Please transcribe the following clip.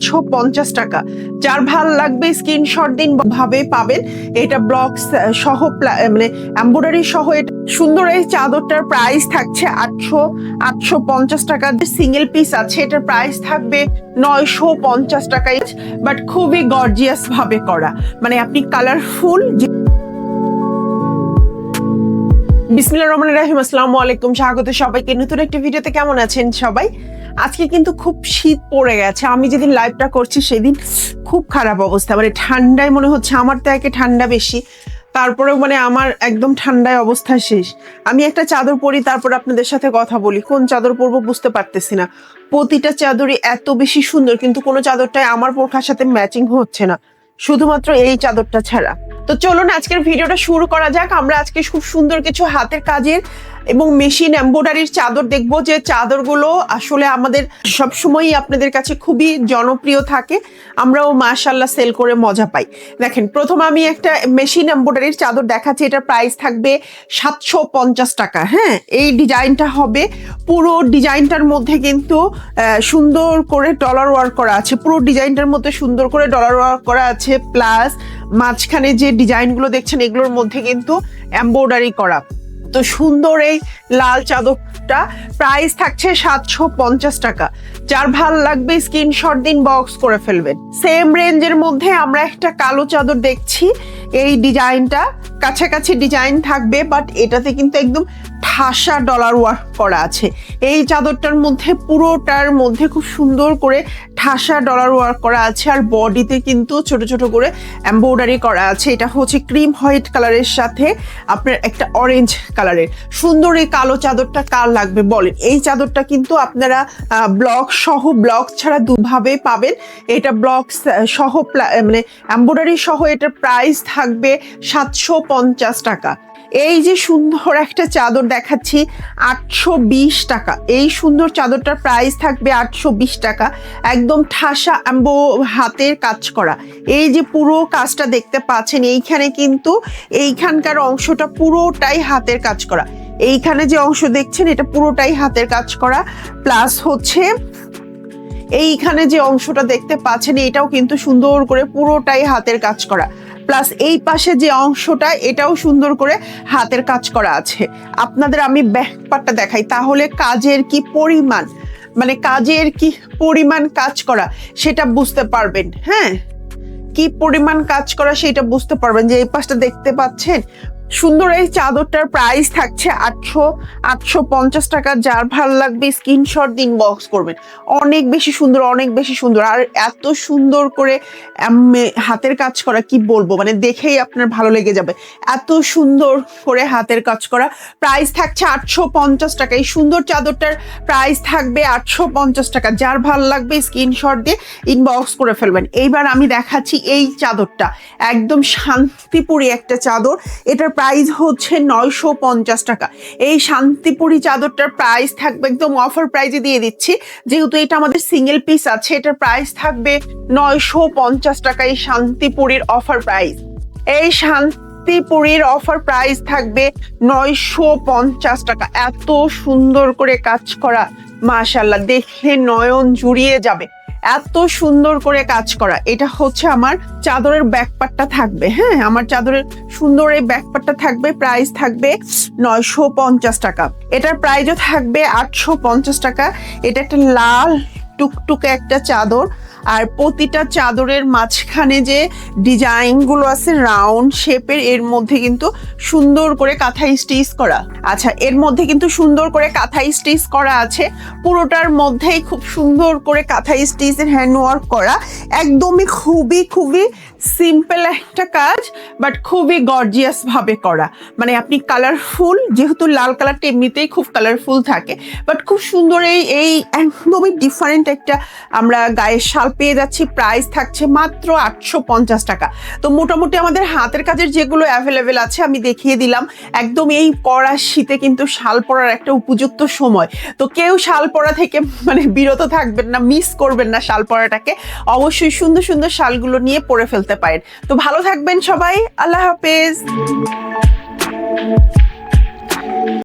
একশো পঞ্চাশ টাকা। যার ভালো লাগবে স্ক্রিনশট দিন ভাবে পাবেন। এটা সহ মানে সহ এটা সুন্দর এই চাদরটার প্রাইস থাকছে আটশো আটশো পঞ্চাশ টাকা। সিঙ্গেল পিস আছে, এটার প্রাইস থাকবে নয়শো পঞ্চাশ টাকা বাট খুবই গর্জিয়াস ভাবে করা। মানে আপনি কালারফুল বিসমিল্লাহ রহমান রাহিম, আসসালামু আলাইকুম, স্বাগত সবাইকে। নতুন একটি ভিডিওতে কেমন আছেন সবাই? আজকে কিন্তু খুব শীত পড়ে গেছে। আমি যেদিন লাইভটা করছি সেদিন খুব খারাপ অবস্থা। মানে ঠান্ডায় মনে হচ্ছে আমার তো একে ঠান্ডা বেশি। তারপরেও মানে আমার একদম ঠান্ডায় অবস্থা শেষ। আমি একটা চাদর পরি, তারপর আপনাদের সাথে কথা বলি। কোন চাদর পরবো বুঝতে পারতেছি না। প্রতিটা চাদরই এত বেশি সুন্দর, কিন্তু কোনো চাদরটাই আমার পোরখার সাথে ম্যাচিং হচ্ছে না। শুধুমাত্র এই চাদরটা ছাড়া। তো চলুন আজকের ভিডিওটা শুরু করা যাক। আমরা আজকে খুব সুন্দর কিছু হাতের কাজের এবং মেশিন এম্ব্রয়ডারির চাদর দেখব যে চাদরগুলো আসলে আমাদের সবসময়ই আপনাদের কাছে খুবই জনপ্রিয় থাকে। আমরাও মাশাল্লাহ সেল করে মজা পাই। দেখেন, প্রথম আমি একটা মেশিন এম্ব্রয়ডারির চাদর দেখাচ্ছি, এটার প্রাইস থাকবে সাতশো পঞ্চাশ টাকা। হ্যাঁ এই ডিজাইনটা হবে। পুরো ডিজাইনটার মধ্যে কিন্তু সুন্দর করে ডলার ওয়ার্ক করা আছে। পুরো ডিজাইনটার মধ্যে সুন্দর করে ডলার ওয়ার্ক করা আছে। প্লাস মাঝখানে যে ডিজাইনগুলো দেখছেন, এগুলোর মধ্যে কিন্তু এম্ব্রয়ডারি করা। তো সুন্দর এই লাল চাদরটা। প্রাইস থাকছে সাতশো পঞ্চাশ টাকা। যার ভালো লাগবে স্ক্রিনশট দিন বক্স করে ফেলবেন। সেম রেঞ্জের মধ্যে আমরা একটা কালো চাদর দেখছি। এই ডিজাইনটা কাছাকাছি ডিজাইন থাকবে বাট এটাতে কিন্তু একদম ঠাসা ডলার ওয়ার্ক করা আছে। এই চাদরটার মধ্যে, পুরোটার মধ্যে খুব সুন্দর করে ঠাসা ডলার ওয়ার্ক করা আছে আর বডিতে কিন্তু ছোট ছোট করে এম্ব্রয়ডারি করা আছে। এটা হচ্ছে ক্রিম হোয়াইট কালারের সাথে আপনার একটা অরেঞ্জ কালারের সুন্দর এই কালো চাদরটা কার লাগবে বলেন? এই চাদরটা কিন্তু আপনারা ব্লক সহ ব্লক ছাড়া দুভাবে পাবেন। এটা ব্লক সহ মানে এম্ব্রয়ডারি সহ এটার প্রাইস থাকবে সাতশো পঞ্চাশ টাকা। এই যে সুন্দর একটা চাদর দেখাচ্ছি, আটশো বিশ টাকা। এই সুন্দর চাদরটার প্রাইস থাকবে আটশো বিশ টাকা। একদম ঠাসা এম্বো হাতের কাজ করা। এই যে পুরো কাজটা দেখতে পাচ্ছেন, এইখানে কিন্তু এইখানকার অংশটা পুরোটাই হাতের কাজ করা। এইখানে যে অংশ দেখছেন, এটা পুরোটাই হাতের কাজ করা। প্লাস হচ্ছে, এইখানে যে অংশটা দেখতে পাচ্ছেন, এটাও কিন্তু সুন্দর করে পুরোটাই হাতের কাজ করা। প্লাস এই পাশে যে অংশটা, এটাও সুন্দর করে হাতের কাজ করা আছে। আপনাদের আমি ব্যাপারটা দেখাই, তাহলে কাজের কি পরিমাণ? মানে কাজের কি পরিমাণ কাজ করা, সেটা বুঝতে পারবেন হ্যাঁ? কি পরিমাণ কাজ করা, সেটা বুঝতে পারবেন যে এই পাশটা দেখতে পাচ্ছেন? সুন্দর এই চাদরটার প্রাইস থাকছে আটশো আটশো পঞ্চাশ টাকা। যার ভালো লাগবে স্ক্রিনশট দিন বক্স করবেন। অনেক বেশি সুন্দর, অনেক বেশি সুন্দর। আর এত সুন্দর করে হাতের কাজ করা, কি বলব? মানে দেখেই আপনার ভালো লেগে যাবে। এত সুন্দর করে হাতের কাজ করা। প্রাইস থাকছে আটশো পঞ্চাশ টাকা। এই সুন্দর চাদরটার প্রাইস থাকবে আটশো পঞ্চাশ টাকা। যার ভালো লাগবে স্ক্রিনশট দিয়ে ইনবক্স করে ফেলবেন। এইবার আমি দেখাচ্ছি এই চাদরটা। একদম শান্তিপুরি একটা চাদর। এটার প্রাইস হচ্ছে নয়শো পঞ্চাশ টাকা। এই শান্তিপুরি চাদরটার প্রাইস থাকবে, একদম অফার প্রাইজে দিয়ে দিচ্ছি। যেহেতু এটা আমাদের সিঙ্গেল পিস আছে, এটার প্রাইস থাকবে নয়শো পঞ্চাশ টাকা এই শান্তিপুরির অফার প্রাইস এই শান্তিপুরির অফার প্রাইস থাকবে নয়শো পঞ্চাশ টাকা। এত সুন্দর করে কাজ করা মাশাল্লাহ দেখলে নয়ন জুড়িয়ে যাবে। এত সুন্দর করে কাজ করা। এটা হচ্ছে আমার চাদরের ব্যাকপারটা থাকবে হ্যাঁ? আমার চাদরের সুন্দর এই ব্যাকপারটা থাকবে প্রাইস থাকবে নয়শো পঞ্চাশ টাকা। এটার প্রাইজও থাকবে আটশো পঞ্চাশ টাকা। এটা একটা লাল টুকটুকে একটা চাদর। আর প্রতিটা চাদরের মাঝখানে যে ডিজাইনগুলো আছে রাউন্ড শেপের এর মধ্যে কিন্তু সুন্দর করে কাঁথাই স্টিচ করা। আচ্ছা এর মধ্যে কিন্তু সুন্দর করে কাঁথাই স্টিচ করা আছে। পুরোটার মধ্যেই খুব সুন্দর করে কাঁথাই স্টিচের হ্যান্ড ওয়ার্ক করা। একদমই খুবই খুবই সিম্পল একটা কাজ বাট খুবই গর্জিয়াস ভাবে করা। মানে আপনি কালারফুল যেহেতু লাল কালারটা এমনিতেই খুব কালারফুল থাকে বাট খুব সুন্দর এই এই একদমই ডিফারেন্ট একটা আমরা গায়ের শাল পেয়ে যাচ্ছি। প্রাইস থাকছে মাত্র আটশো পঞ্চাশ টাকা। তো মোটামুটি আমাদের হাতের কাজের যেগুলো অ্যাভেলেবেল আছে, আমি দেখিয়ে দিলাম। একদম এই পড়া শীতে কিন্তু শাল পরার একটা উপযুক্ত সময়। তো কেউ শাল পরা থেকে মানে বিরত থাকবেন না মিস করবেন না শাল পরাটাকে। অবশ্যই সুন্দর সুন্দর শালগুলো নিয়ে পরে ফেলতে পারেন। তো ভালো থাকবেন সবাই। আল্লাহ হাফেজ।